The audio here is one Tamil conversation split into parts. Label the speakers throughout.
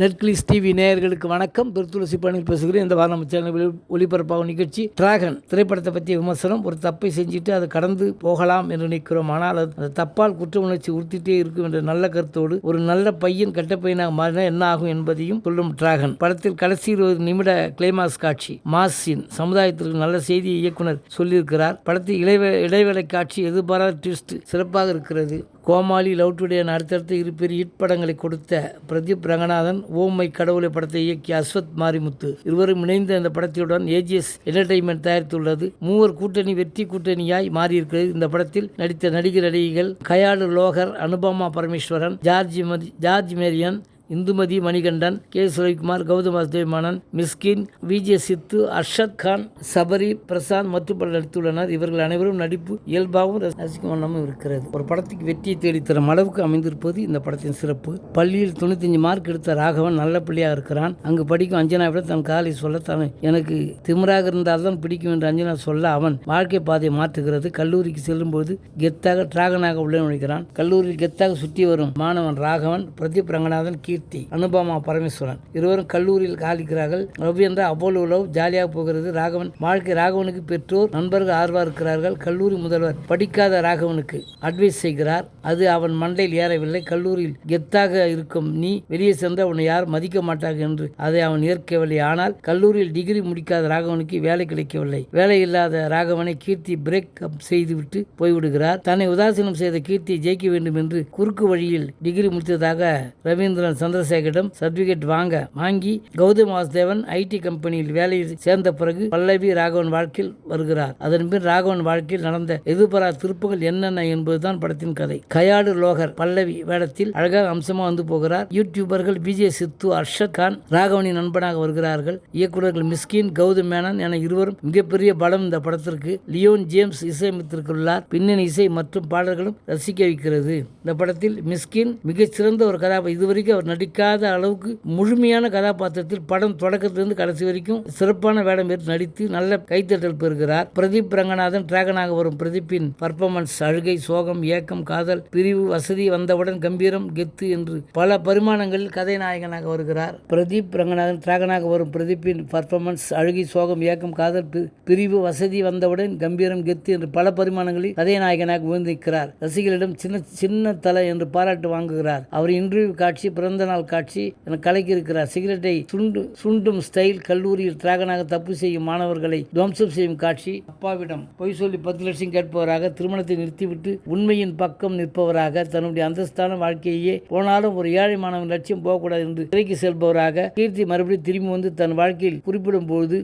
Speaker 1: நெட்கிளிஸ் டிவி நேயர்களுக்கு வணக்கம். திருத்துளசி பணியில் பேசுகிறேன். இந்த வாரம் சேனல் ஒளிபரப்பாகும் நிகழ்ச்சி டிராகன் திரைப்படத்தை பற்றிய விமர்சனம். ஒரு தப்பை செஞ்சுட்டு அதை கடந்து போகலாம் என்று நிற்கிறோம் ஆனால் அது அந்த தப்பால் குற்ற உணர்ச்சி உறுத்திட்டே இருக்கும் என்ற நல்ல கருத்தோடு ஒரு நல்ல பையன் கெட்ட பையனாக மாறினா என்ன ஆகும் என்பதையும் சொல்லும் டிராகன். படத்தில் கடைசி இருபது நிமிட கிளைமாஸ் காட்சி. மாஸின் சமுதாயத்திற்கு நல்ல செய்தி இயக்குனர் சொல்லியிருக்கிறார். படத்தில் இடைவே இடைவேளை காட்சி எதிர்பாராத ட்விஸ்ட் சிறப்பாக இருக்கிறது. கோமாளி லவ் டுடே என அடுத்தடுத்து இரு பெரிய ஹிட் படங்களை கொடுத்த பிரதீப் ரங்கநாதன் ஓமை கடவுளை படத்தை இயக்கிய அஸ்வத் மாரிமுத்து. இருவரும் இணைந்த இந்த படத்துடன் ஏஜிஎஸ் என்டர்டைன்மெண்ட் தயாரித்துள்ளது. மூவர் கூட்டணி வெற்றி கூட்டணியாய் மாறியிருக்கிறது. இந்த படத்தில் நடித்த நடிகர் நடிகைகள் கயாடு லோகர் Anupama Parameswaran George George Marian Indumathi Manikandan K. Suravikumar Gautham Vasudev Mysskin VJ Siddhu Arshad Khan Sabari Prashanth மற்றும் பலர் நடித்துள்ளனர். இவர்கள் அனைவரும் நடிப்பு இயல்பாகவும் ரசிக்கும் வண்ணமும் இருக்கிறது. ஒரு படத்துக்கு வெற்றியை தேடித்தரும் அளவுக்கு அமைந்திருப்பது இந்த படத்தின் சிறப்பு. பள்ளியில் தொண்ணூத்தஞ்சு மார்க் எடுத்த ராகவன் நல்ல பிள்ளையாக இருக்கிறான். அங்கு படிக்கும் அஞ்சனா விட தன் காலை சொல்ல தான் எனக்கு திமிராக இருந்தால்தான் பிடிக்கும் என்று அஞ்சனா சொல்ல அவன் வாழ்க்கை பாதையை மாற்றுகிறது. கல்லூரிக்கு செல்லும்போது கெத்தாக டிராகனாக உள்ளே நுழைக்கிறான் கல்லூரியில் கெத்தாக சுற்றி வரும் மாணவன் ராகவன் பிரதீப் ரங்கநாதன் கீர்த்தி அனுபமா பரமேஸ்வரன். இருவரும் கல்லூரியில் காலிக்கிறார்கள். ரவி என்ற அவ்வளவு லவ் ஜாலியாக போகிறது. ராகவன் வாழ்க்கை ராகவனுக்கு பெற்றோர் நண்பர்கள் ஆர்வா இருக்கிறார்கள். கல்லூரி முதல்வர் படிக்காத ராகவனுக்கு அட்வைஸ் செய்கிறார். அது அவன் மண்டையில் ஏறவில்லை. கல்லூரியில் கெத்தாக இருக்கும் நீ வெளியே சென்று அவனை யார் மதிக்க மாட்டார்கள் என்று அதை அவன் ஏற்கவில்லை. ஆனால் கல்லூரியில் டிகிரி முடிக்காத ராகவனுக்கு வேலை கிடைக்கவில்லை. வேலை இல்லாத ராகவனை கீர்த்தி பிரேக் அப் செய்துவிட்டு போய்விடுகிறார். தன்னை உதாசீனம் செய்த கீர்த்தியை ஜெயிக்க வேண்டும் என்று குறுக்கு வழியில் டிகிரி முடித்ததாக ரவீந்திரன் சந்திரசேகரிடம் சர்டிபிகேட் வாங்க வாங்கி கௌதம் வாசுதேவன் ஐடி கம்பெனியில் வேலையில் சேர்ந்த பிறகு பல்லவி ராகவன் வாழ்க்கையில் வருகிறார். அதன் பின் ராகவன் வாழ்க்கையில் நடந்த எதிர்பாரா திருப்புகள் என்னென்ன என்பதுதான் படத்தின் கதை. கயாடு லோகர் பல்லவி வேடத்தில் அழகாக அம்சமா வந்து போகிறார். யூடியூபர்கள் விஜய் சித்து அர்ஷத் கான் ராகவனின் நண்பனாக வருகிறார்கள். இயக்குநர்கள் மிஸ்கின் கௌதம் மேனன் என இருவரும் மிகப்பெரிய பலம் இந்த படத்திற்கு லியோன் ஜேம்ஸ் இசையமைத்திருக்கிறார். பின்னணி இசை மற்றும் பாடல்களும் ரசிக்க வைக்கிறது. இந்த படத்தில் மிஸ்கின் மிகச்சிறந்த ஒரு கதாபாத்திரம் இதுவரைக்கும் அவர் நடிக்காத அளவுக்கு முழுமையான கதாபாத்திரத்தில் படம் தொடக்கத்திலிருந்து கடைசி வரைக்கும் சிறப்பான வேடம் ஏற்று நடித்து நல்ல கைத்தட்டல் பெறுகிறார். பிரதீப் ரங்கநாதன் டிராகனாக வரும் பிரதீப்பின் பர்ஃபார்மன்ஸ் அழுகை சோகம் ஏக்கம் காதல் பிரிவு வசதி வந்தவுடன் கம்பீரம் கெத்து என்று பல பரிமாணங்களில் கதைநாயகனாக வருகிறார். பிரதீப் ரங்கநாதன் டிராகனாக வரும் பிரதீப்பின் பர்ஃபார்மன்ஸ் அழுகை சோகம் ஏக்கம் காதல் பிரிவு வசதி வந்தவுடன் கம்பீரம் கெத்து என்று பல பரிமாணங்களில் கதைநாயகனாக உயர்ந்திருக்கிறார் ரசிகர்களிடம் சின்ன சின்ன தலை என்று பாராட்டு வாங்குகிறார். அவர் இன்டர்வியூ காட்சி பிறந்த நாள் காட்சி. என கலக்கி இருக்கிறார் சிகரெட்டை சுண்டு சுண்டும் ஸ்டைல் கல்லூரியில் டிராகனாக தப்பு செய்யும் மாணவர்களை துவம்சம் செய்யும் காட்சி. அப்பாவிடம் பொய் சொல்லி பத்து லட்சம் கேட்பவராக திருமணத்தை நிறுத்திவிட்டு உண்மையின் பக்கம் நிற்பவராக தன்னுடைய அந்தஸ்தான வாழ்க்கையே போனாலும் ஒரு ஏழை மாணவன் லட்சியம் போகக்கூடாது என்று திரைக்கு செல்பவராக கீர்த்தி மறுபடியும் திரும்பி வந்து தன் வாழ்க்கையில் குறிப்பிடும் பொழுது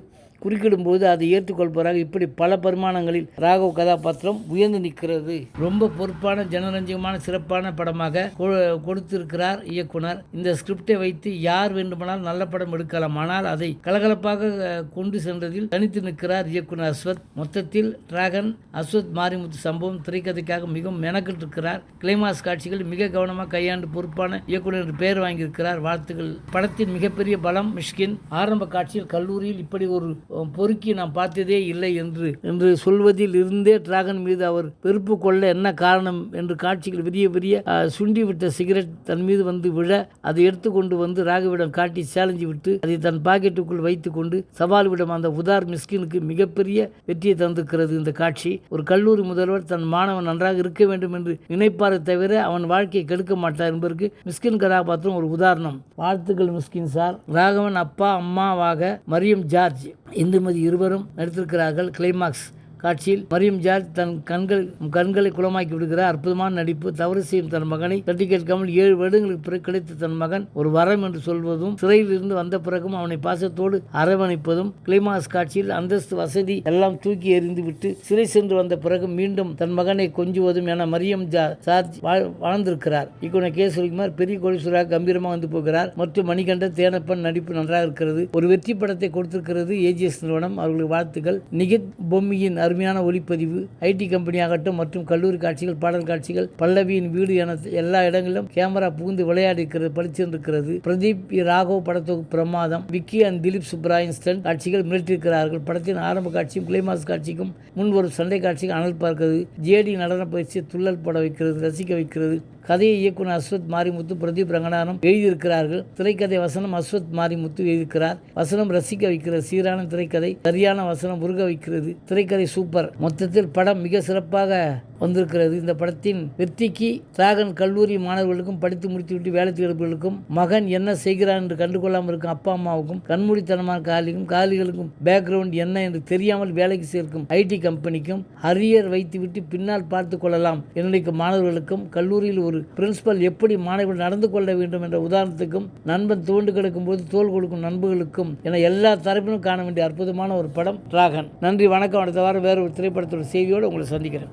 Speaker 1: குறுக்கிடும்போது அதை ஏற்றுக்கொள்பவராக இப்படி பல பரிமாணங்களில் ராகவ் கதாபாத்திரம் உயர்ந்து நிற்கிறது. ரொம்ப பொறுப்பான ஜனரஞ்சகமான சிறப்பான படமாக கொடுத்திருக்கிறார் இயக்குனர். இந்த ஸ்கிரிப்டை வைத்து யார் வேண்டுமானால் நல்ல படம் எடுக்கலாம். ஆனால் அதை கலகலப்பாக கொண்டு சென்றதில் தனித்து நிற்கிறார் இயக்குனர் அஸ்வத். மொத்தத்தில் டிராகன் அஸ்வத் மாரிமுத்து சம்பவம் திரைக்கதைக்காக மிகவும் மெனக்கிட்டிருக்கிறார் கிளைமாஸ் காட்சிகள் மிக கவனமாக கையாண்டு பொறுப்பான இயக்குனர் என்று பெயர் வாங்கியிருக்கிறார். வாழ்த்துக்கள். படத்தின் மிகப்பெரிய பலம் மிஷ்கின். ஆரம்ப காட்சியில் கல்லூரியில் இப்படி ஒரு பொறுக்கி நான் பார்த்ததே இல்லை என்று என்று சொல்வதில் இருந்தே டிராகன் மீது அவர் வெறுப்பு கொள்ள என்ன காரணம் என்று காட்சிகள் பெரிய பெரிய சுண்டிவிட்ட சிகரெட் தன் மீது வந்து விழ அதை எடுத்துக்கொண்டு வந்து ராகவிடம் காட்டி சேலஞ்சு விட்டு அதை தன் பாக்கெட்டுக்குள் வைத்துக்கொண்டு சவால் விடும் அந்த உதார் மிஸ்கினுக்கு மிகப்பெரிய வெற்றியை தந்திருக்கிறது இந்த காட்சி. ஒரு கல்லூரி முதல்வர் தன் மாணவன் நன்றாக இருக்க வேண்டும் என்று நினைப்பாரை தவிர அவன் வாழ்க்கையை கெடுக்க மாட்டார் என்பதற்கு மிஸ்கின் கதாபாத்திரம் ஒரு உதாரணம். வாழ்த்துக்கள் மிஸ்கின் சார். ராகவன் அப்பா அம்மாவாக மரியம் ஜார்ஜ். இந்துமதி இருவரும் நடித்திருக்கிறார்கள் கிளைமாக்ஸ் காட்சியில் மரியம் ஜார்ஜ் தன் கண்கள் கண்களை குளமாக்கி விடுகிறார். அற்புதமான நடிப்பு. தவறு செய்யும் தன் மகனை தட்டி கேட்காமல் ஏழு வருடங்களுக்கு பிறகு கிடைத்த தன் மகன் ஒரு வரம் என்று சொல்வதும் சிறையில் இருந்து வந்த பிறகும் அவனை பாசத்தோடு அரவணைப்பதும் கிளைமாஸ் காட்சியில் அந்தஸ்து வசதி எல்லாம் தூக்கி எறிந்து விட்டு சிறை சென்று வந்த பிறகு மீண்டும் தன் மகனை கொஞ்சுவதும் என மரியம் ஜா- ஜார்ஜ் வாழ்- வாழ்ந்திருக்கிறார். இக்குன கே. சுரிகுமார் பெரிய கோடீஸ்வராக கம்பீரமாக வந்து போகிறார். மற்றும் மணிகண்ட தேனப்பன் நடிப்பு நன்றாக இருக்கிறது. ஒரு வெற்றி படத்தை கொடுத்திருக்கிறது ஏஜிஎஸ் நிறுவனம். அவர்களுக்கு வாழ்த்துக்கள். நிகித் பொம்மியின் அருமையான ஒளிப்பதிவு ஐடி கம்பெனியாகட்டும் மற்றும் கல்லூரி காட்சிகள் பாடல் காட்சிகள் பல்லவியின் வீடு என எல்லா இடங்களிலும் கேமரா புகுந்து விளையாடி இருக்கிறது பளிச்சிருக்கிறது பிரதீப் ராகவ் படத்தொகுப்பு பிரமாதம். Vicky and Dilip Subbarayan stunt காட்சிகள் மிரட்டியிருக்கிறார்கள். படத்தின் ஆரம்ப காட்சியும் கிளைமாஸ் காட்சிக்கும் முன் ஒரு சண்டை காட்சிக்கு அனல் பார்க்கிறது. ஜேடி நடன பயிற்சி துள்ளல் பட வைக்கிறது ரசிக்க வைக்கிறது. கதையை இயக்குனர் அஸ்வத் மாரிமுத்து பிரதீப் ரங்கநாதனும் எழுதியிருக்கிறார்கள். திரைக்கதை வசனம் அஸ்வத் மாரிமுத்து எழுதியிருக்கிறார். வசனம் ரசிக்க வைக்கிறது. சீரான திரைக்கதை சரியான வசனம் உருக வைக்கிறது. திரைக்கதை சூப்பர். மொத்தத்தில் படம் மிக சிறப்பாக வந்திருக்கிறது. இந்த படத்தின் வெற்றிக்கு டிராகன் கல்லூரி மாணவர்களுக்கும் படித்து முடித்துவிட்டு வேலை தேடுபவர்களுக்கும் மகன் என்ன செய்கிறான் என்று கண்டுகொள்ளாமல் இருக்கும் அப்பா அம்மாவுக்கும் கண்மூடித்தனமான காலிக்கும் காலிகளுக்கும் பேக்ரவுண்ட் என்ன என்று தெரியாமல் வேலைக்கு சேர்க்கும் ஐடி கம்பெனிக்கும் அரியர் வைத்துவிட்டு பின்னால் பார்த்து கொள்ளலாம் நினைக்கும் மாணவர்களுக்கும் கல்லூரியில் ஒரு பிரின்சிபல் எப்படி மாணவர்கள் நடந்து கொள்ள வேண்டும் என்ற உதாரணத்துக்கும் நண்பன் தோண்டு கிடக்கும் போது தோல் கொடுக்கும் நண்பர்களுக்கும் என எல்லா தரப்பிலும் காண வேண்டிய அற்புதமான ஒரு படம் டிராகன் நன்றி வணக்கம். அடுத்த வாரம் வேறு ஒரு திரைப்படத்தோட செய்தியோடு உங்களை சந்திக்கிறேன்.